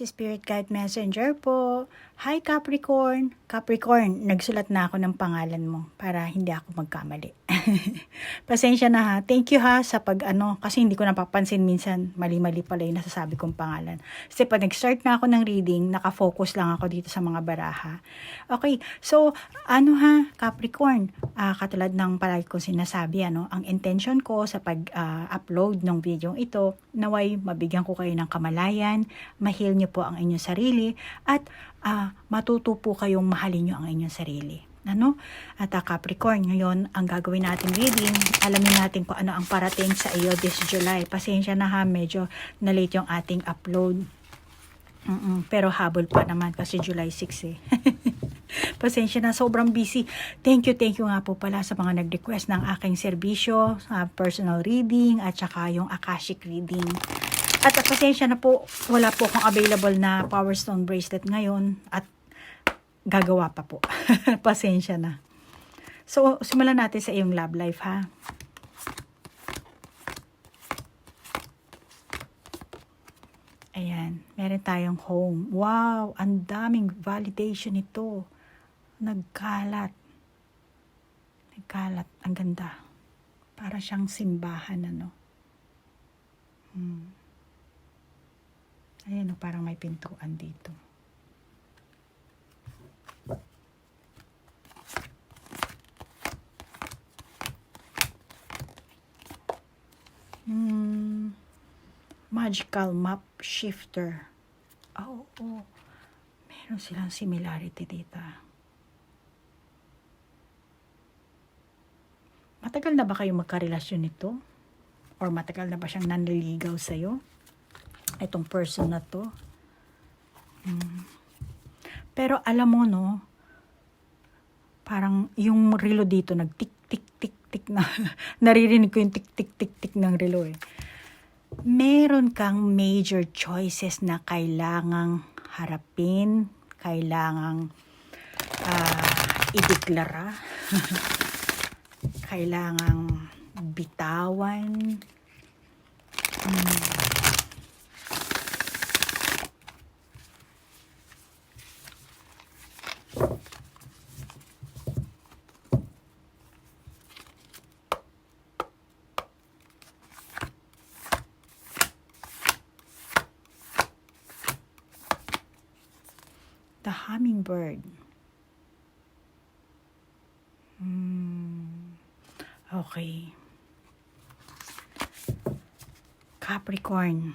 si Spirit Guide Messenger po. Hi Capricorn. Capricorn, nagsulat na ako ng pangalan mo para hindi ako magkamali. Pasensya na ha. Thank you ha sa pag ano, kasi hindi ko napapansin minsan mali-mali pala yung nasasabi kong pangalan. Kasi pag nag-start na ako ng reading, nakafocus lang ako dito sa mga baraha. Okay, so ano ha, Capricorn, ah, katulad ng palagi kong sinasabi, ano, ang intention ko sa pag-upload ng video ito, naway mabigyan ko kayo ng kamalayan, mahil niyo po ang inyong sarili, at ah, matuto po kayong mahalin niyo ang inyong sarili. Ano? At ah, Capricorn, ngayon, ang gagawin natin reading, alamin natin kung ano ang parating sa iyo this July. Pasensya na ha, medyo na-late yung ating upload. Mm-mm, pero habol pa naman kasi July 6 eh. Pasensya na, sobrang busy. Thank you, thank you nga po pala sa mga nag-request ng aking serbisyo, sa personal reading, at saka yung Akashic reading. At pasensya na po, wala po akong available na Power Stone bracelet ngayon at gagawa pa po. pasensya na. So, simulan natin sa iyong love life ha. Ayan, meron tayong home. Wow, ang daming validation ito. Nagkalat. Nagkalat. Ang ganda. Para siyang simbahan, ano. Hmm. Ayan, oh, parang may pintuan dito. Hmm. Magical map shifter. Oh, oh. Meron silang similarity dito. Matagal na ba kayo magkarelasyon nito? Or matagal na ba siyang nanliligaw sa'yo? Itong person na to. Hmm. Pero alam mo, no, parang yung relo dito nag-tik, tik, tik, tik na. naririnig ko yung tik, tik, tik, tik ng relo eh. Meron kang major choices na kailangang harapin, kailangang uh, ideklara, kailangang bitawan. Hmm. Hummingbird. Hmm. Okay. Capricorn.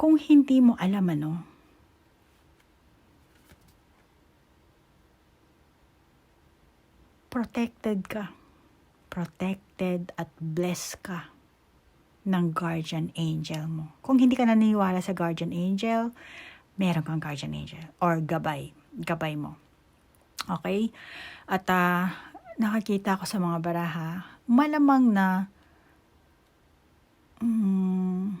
Kung hindi mo alam ano, protected ka. Protected at blessed ka ng guardian angel mo. Kung hindi ka naniniwala sa guardian angel, meron kang guardian angel or gabay, gabay mo. Okay? At uh, nakakita ko sa mga baraha, malamang na um,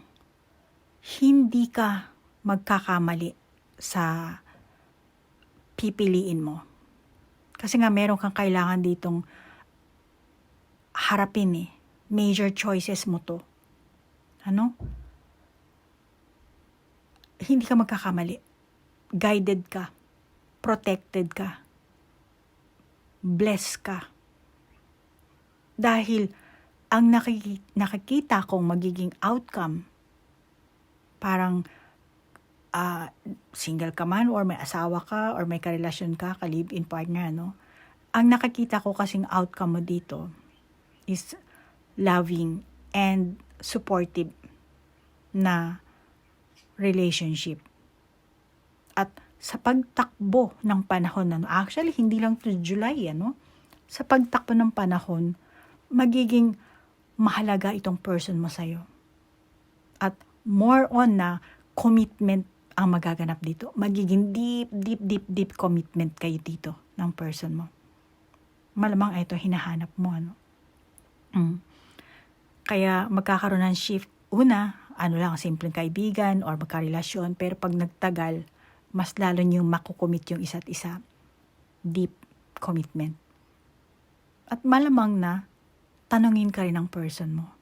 hindi ka magkakamali sa pipiliin mo. Kasi nga meron kang kailangan ditong harapin eh. Major choices mo to. Ano? Hindi ka magkakamali. Guided ka. Protected ka. Blessed ka. Dahil ang nakikita, nakikita kong magiging outcome, parang uh, single ka man or may asawa ka or may karelasyon ka, ka-live-in partner, no? Ang nakikita ko kasing outcome mo dito is loving and supportive na relationship. At sa pagtakbo ng panahon, ano, actually hindi lang to July, ano, sa pagtakbo ng panahon, magiging mahalaga itong person mo sa'yo. At more on na commitment ang magaganap dito. Magiging deep, deep, deep, deep commitment kayo dito ng person mo. Malamang ito hinahanap mo, ano. Mm. Kaya magkakaroon ng shift. Una, ano lang, simpleng kaibigan or magkarelasyon. Pero pag nagtagal, mas lalo niyong makukomit yung isa't isa. Deep commitment. At malamang na, tanungin ka rin ng person mo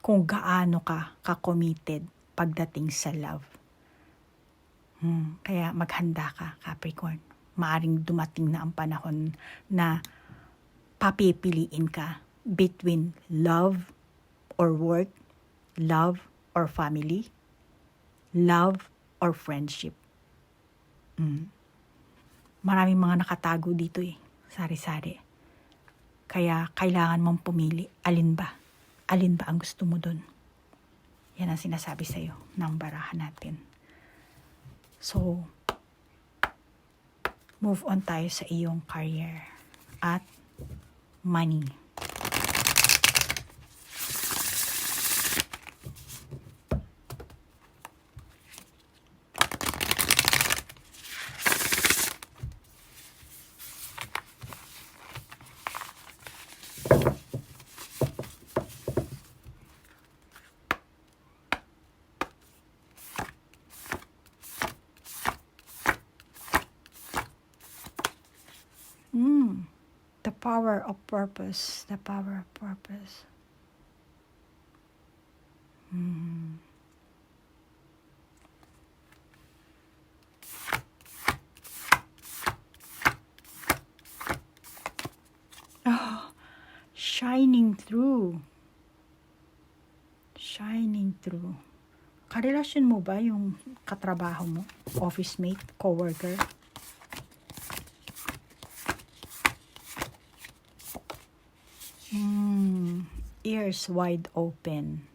kung gaano ka ka-committed pagdating sa love. Hmm, kaya maghanda ka, Capricorn. Maaring dumating na ang panahon na papipiliin ka between love or work, love or family, love or friendship. Mm. Maraming mga nakatago dito eh, sari-sari. Kaya kailangan mong pumili, alin ba? Alin ba ang gusto mo dun? Yan ang sinasabi sa'yo ng barahan natin. So, move on tayo sa iyong career at money. Mm. The power of purpose. The power of purpose. Mm. Oh, shining through. Shining through. Karelasyon mo ba yung katrabaho mo? Office mate? Coworker? Mm, ears wide open.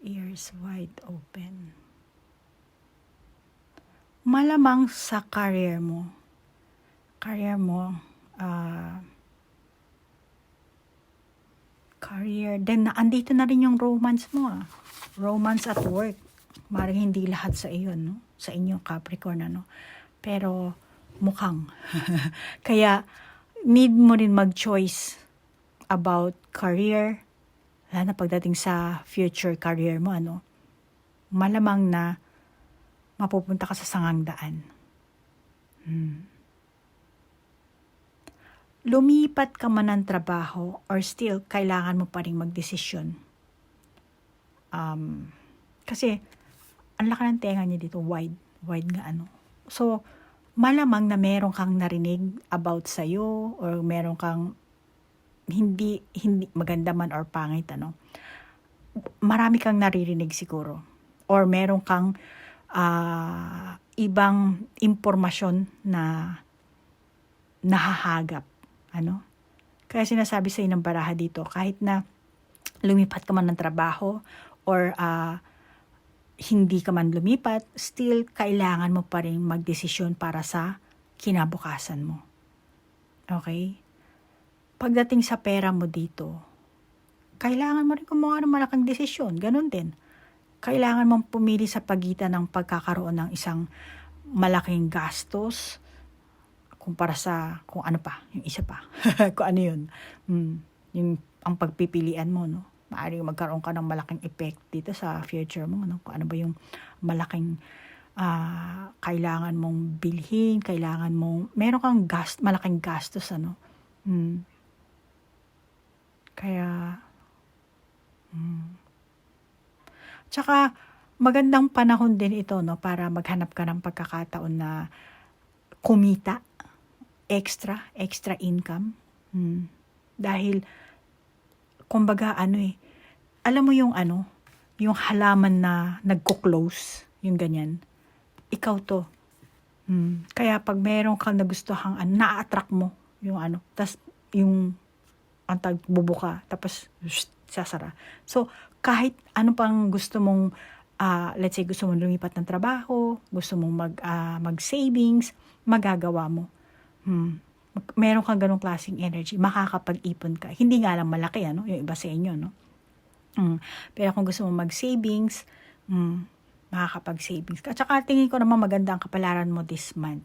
Ears wide open. Malamang sa career mo. Career mo, ah, career, then na, andito na rin yung romance mo ah. Romance at work. Maring hindi lahat sa iyo, no? Sa inyo, Capricorn, ano? Pero, mukhang. Kaya, need mo rin mag-choice about career, lalo na pagdating sa future career mo, ano, malamang na mapupunta ka sa sangang daan. Hmm. Lumipat ka man ng trabaho or still, kailangan mo pa rin magdesisyon. Um, kasi, ang laki ng tenga niya dito, wide. Wide nga ano. So, malamang na meron kang narinig about sa'yo or meron kang hindi hindi maganda man or pangit ano marami kang naririnig siguro. Or meron kang ah, ibang impormasyon na nahahagap ano? Kaya sinasabi sa ng baraha dito kahit na lumipat ka man ng trabaho or ah, hindi ka man lumipat still kailangan mo pa rin magdesisyon para sa kinabukasan mo. Okay pagdating sa pera mo dito, kailangan mo rin kumuha ng malaking desisyon. Ganon din. Kailangan mong pumili sa pagitan ng pagkakaroon ng isang malaking gastos kumpara sa kung ano pa, yung isa pa. kung ano yun. Mm, yung ang pagpipilian mo, no? Maaaring magkaroon ka ng malaking effect dito sa future mo, no? Kung ano ba yung malaking ah, kailangan mong bilhin, kailangan mong, meron kang gast, malaking gastos, ano? Mm. Kaya, mm. Tsaka, magandang panahon din ito, no, para maghanap ka ng pagkakataon na kumita, extra, extra income. Mm. Dahil, kumbaga, ano eh, alam mo yung ano, yung halaman na nagko-close, yung ganyan, ikaw to. Mm. Kaya pag meron kang nagustuhang, ano, na-attract mo, yung ano, tas yung ang tagbubuka, tapos shh, sasara. So, kahit ano pang gusto mong, ah, let's say gusto mong lumipat ng trabaho, gusto mong mag, ah, mag-savings, magagawa mo. Hmm. Mag- Meron kang ganong klaseng energy, makakapag-ipon ka. Hindi nga lang malaki, ano, yung iba sa inyo, no? Hmm. Pero kung gusto mong mag-savings, hmm, makakapag-savings ka. At saka tingin ko naman maganda ang kapalaran mo this month.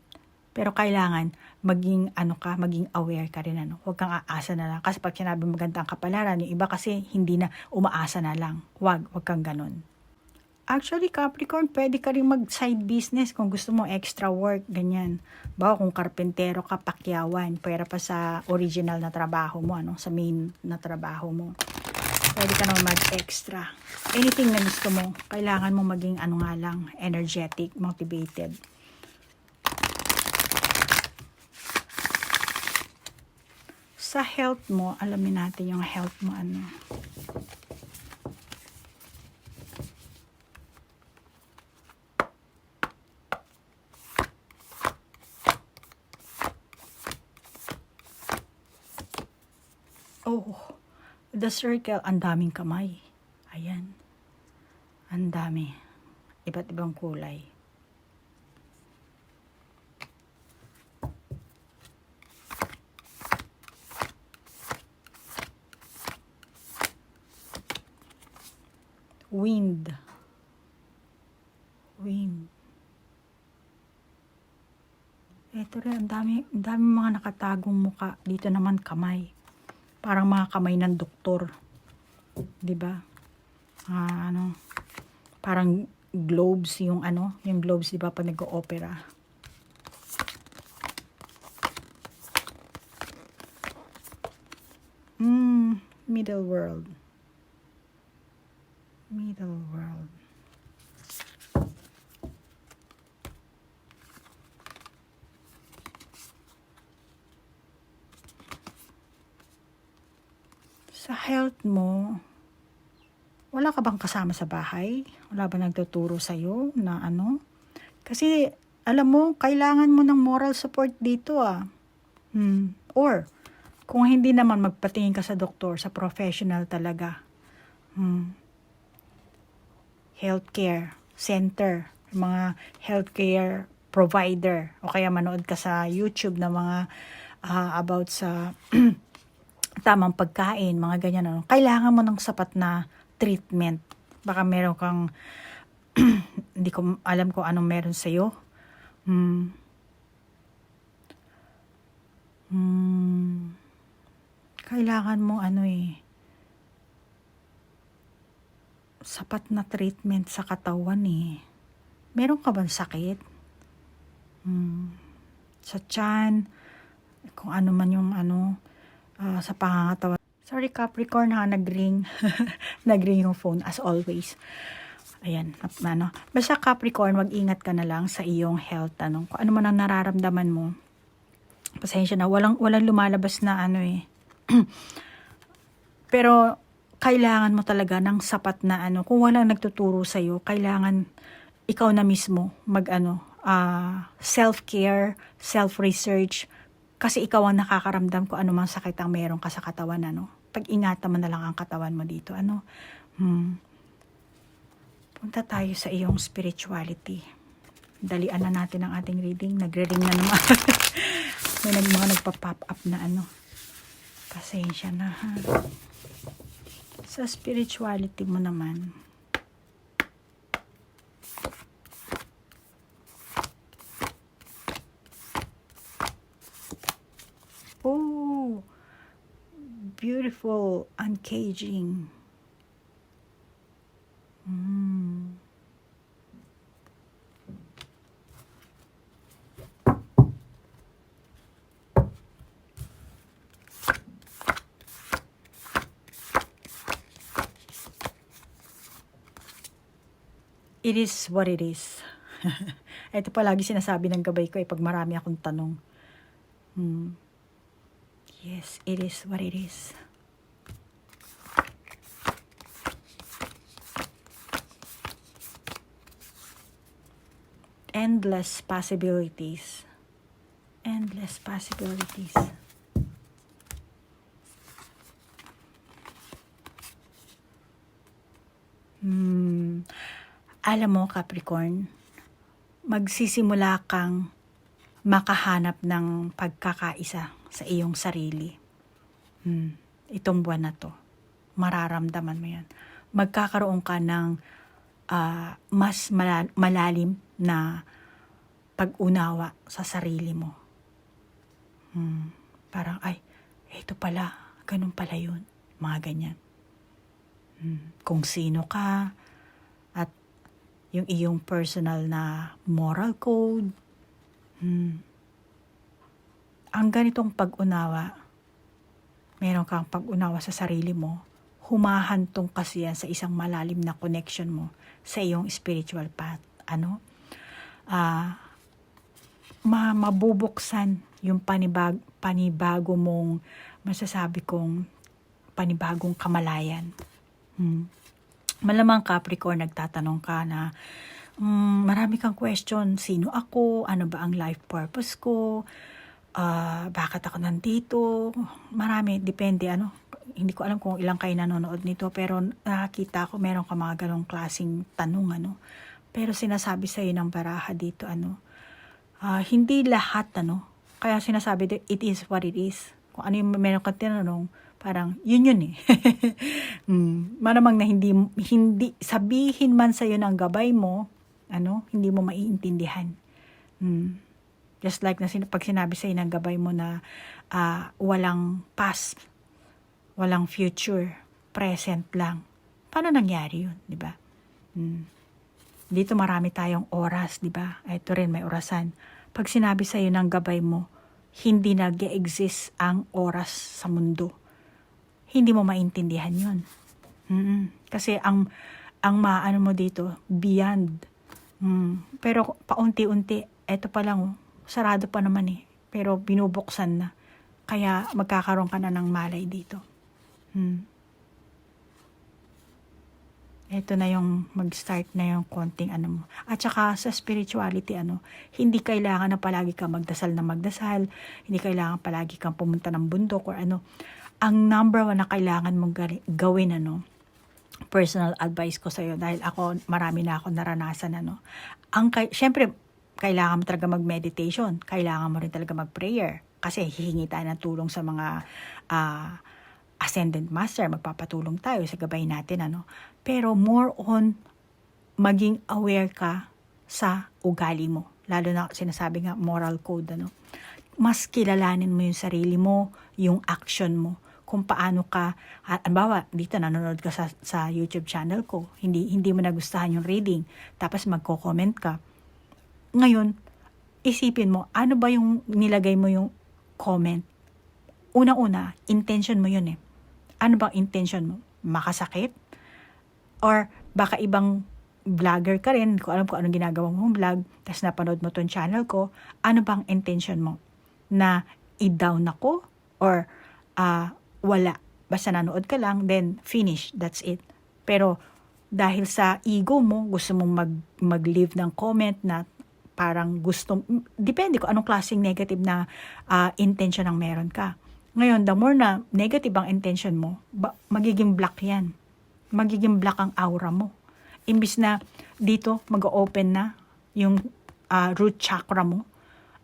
Pero kailangan maging ano ka, maging aware ka rin ano. Huwag kang aasa na lang. Kasi pag sinabi maganda ang kapalaran, yung iba kasi hindi na umaasa na lang. Huwag, huwag kang ganun. Actually, Capricorn, pwede ka rin mag-side business kung gusto mo extra work, ganyan. Bawa kung karpentero ka, pakyawan, pwera pa sa original na trabaho mo, ano, sa main na trabaho mo. Pwede ka naman mag-extra. Anything na gusto mo, kailangan mo maging ano nga lang, energetic, motivated. Sa health mo, alamin natin yung health mo ano. Oh, the circle, ang daming kamay. Ayan. Ang dami. Iba't ibang kulay. Wind. Wind. Ito rin, ang dami, ang dami mga nakatagong muka. Dito naman kamay. Parang mga kamay ng doktor. 'Di ba? Ah, ano? Parang globes yung ano, yung globes 'di ba pag nag-opera. Mm, middle world. Middle world. Sa health mo, wala ka bang kasama sa bahay? Wala ba nagtuturo sa'yo na ano? Kasi, alam mo, kailangan mo ng moral support dito ah. Hmm. Or, kung hindi naman magpatingin ka sa doktor, sa professional talaga. Hmm. Healthcare center, mga healthcare provider, o kaya manood ka sa YouTube na mga ah, about sa tamang pagkain, mga ganyan. Ano. Kailangan mo ng sapat na treatment. Baka meron kang, hindi ko alam kung anong meron sa'yo. Hmm. Hmm. Kailangan mo ano eh, sapat na treatment sa katawan eh. Meron ka bang sakit? Hmm. Sa tiyan, kung ano man yung ano, ah, sa pangangatawan. Sorry Capricorn ha, nag-ring. nag-ring yung phone as always. Ayan, ano. Basta Capricorn, mag-ingat ka na lang sa iyong health. Ano, kung ano man ang nararamdaman mo. Pasensya na, walang, walang lumalabas na ano eh. Pero, kailangan mo talaga ng sapat na ano. Kung walang nagtuturo sa'yo, kailangan ikaw na mismo mag ano, ah, self-care, self-research, kasi ikaw ang nakakaramdam kung ano sakit ang meron ka sa katawan, ano. Pag-ingatan mo na lang ang katawan mo dito, ano. Hmm. Punta tayo sa iyong spirituality. Dalian na natin ang ating reading. Nagre-ring na naman. May mga nagpa-pop up na ano. Pasensya na ha. Sa spirituality mo naman, Oh, beautiful uncaging. It is what it is. Ito palagi sinasabi ng gabay ko eh, pag marami akong tanong. Hmm. Yes, it is what it is. Endless possibilities. Endless possibilities. Hmm. Alam mo, Capricorn, magsisimula kang makahanap ng pagkakaisa sa iyong sarili. Hmm, itong buwan na to, mararamdaman mo yan. Magkakaroon ka ng ah, mas mala- malalim na pag-unawa sa sarili mo. Hmm, parang, ay, ito pala, ganun pala yun. Mga ganyan. Hmm, kung sino ka, yung iyong personal na moral code, Hmm. Ang ganitong pag-unawa, meron kang pag-unawa sa sarili mo, humahantong kasi yan sa isang malalim na connection mo sa iyong spiritual path. Ano? Ah, ma mabubuksan yung panibag panibago mong masasabi kong panibagong kamalayan. Hmm. Malamang Capricorn, nagtatanong ka na mm, marami kang question. Sino ako? Ano ba ang life purpose ko? Ah, bakit ako nandito? Marami, depende ano. Hindi ko alam kung ilang kayo nanonood nito pero nakakita ko meron ka mga ganong klaseng tanong ano. Pero sinasabi sa ng baraha dito ano, ah, hindi lahat ano. Kaya sinasabi it is what it is. Kung ano yung meron kang tinanong, parang yun yun eh. mm, maramang na hindi, hindi sabihin man sa'yo ng gabay mo, ano, hindi mo maiintindihan. Mm. Just like na sin- pag sinabi sa'yo ng gabay mo na ah, walang past, walang future, present lang. Paano nangyari yun, di ba? Mm. Dito marami tayong oras, di ba? Ito rin may orasan. Pag sinabi sa'yo ng gabay mo, hindi nag exist ang oras sa mundo. Hindi mo maintindihan yun. Mm-mm. Kasi ang ang maano mo dito, beyond. Mm. Pero paunti-unti, eto pa lang, sarado pa naman eh. Pero binubuksan na. Kaya magkakaroon ka na ng malay dito. Mm. Ito na yung mag-start na yung konting ano mo. At saka sa spirituality, ano, hindi kailangan na palagi ka magdasal na magdasal, hindi kailangan palagi kang pumunta ng bundok or ano. Ang number one na kailangan mong gawin, ano, personal advice ko sa'yo dahil ako, marami na ako naranasan, ano. Ang, syempre, kailangan mo talaga mag-meditation, kailangan mo rin talaga mag-prayer kasi hihingi tayo ng tulong sa mga ah, ascendant master, magpapatulong tayo sa gabay natin, ano. Pero more on, maging aware ka sa ugali mo. Lalo na sinasabi nga moral code, ano. Mas kilalanin mo yung sarili mo, yung action mo, kung paano ka, at bawa, dito nanonood ka sa, sa YouTube channel ko, hindi, hindi mo nagustuhan yung reading, tapos magko-comment ka. Ngayon, isipin mo, ano ba yung nilagay mo yung comment? Una-una, intention mo yun eh ano bang intention mo? Makasakit? Or baka ibang vlogger ka rin, kung alam ko anong ginagawa mong vlog, tapos napanood mo tong channel ko, ano bang intention mo? Na i-down ako? Or ah, wala? Basta nanood ka lang, then finish, that's it. Pero dahil sa ego mo, gusto mong mag, mag-leave ng comment na parang gusto, depende kung anong klaseng negative na ah, intention ang meron ka. Ngayon, the more na negative ang intention mo, ba, magiging black yan. Magiging black ang aura mo. Imbis na dito mag-open na yung ah, root chakra mo.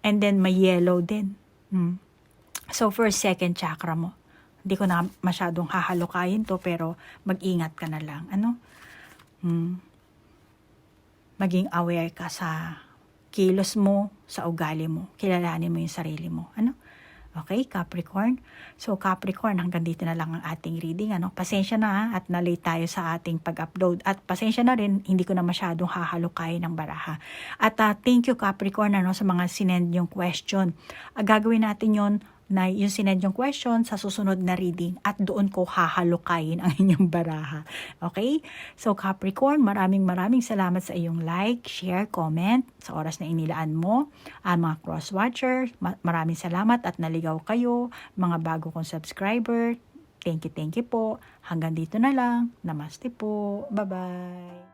And then may yellow din. Hmm. So, first, second chakra mo. Hindi ko na masyadong hahalukayin to, pero mag-ingat ka na lang. Ano? Hmm. Maging aware ka sa kilos mo, sa ugali mo. Kilalanin mo yung sarili mo. Ano? Okay, Capricorn? So, Capricorn, hanggang dito na lang ang ating reading. Ano? Pasensya na ha, at na-late tayo sa ating pag-upload. At pasensya na rin, hindi ko na masyadong hahalukay ng baraha. At uh, thank you, Capricorn, ano, sa mga sinend yung question. Uh, gagawin natin yon na yung sinend yung question sa susunod na reading at doon ko hahalukayin ang inyong baraha. Okay? So Capricorn, maraming maraming salamat sa iyong like, share, comment sa oras na inilaan mo. Ang mga cross-watcher, maraming salamat at naligaw kayo. Mga bago kong subscriber, thank you, thank you po. Hanggang dito na lang. Namaste po. Bye-bye.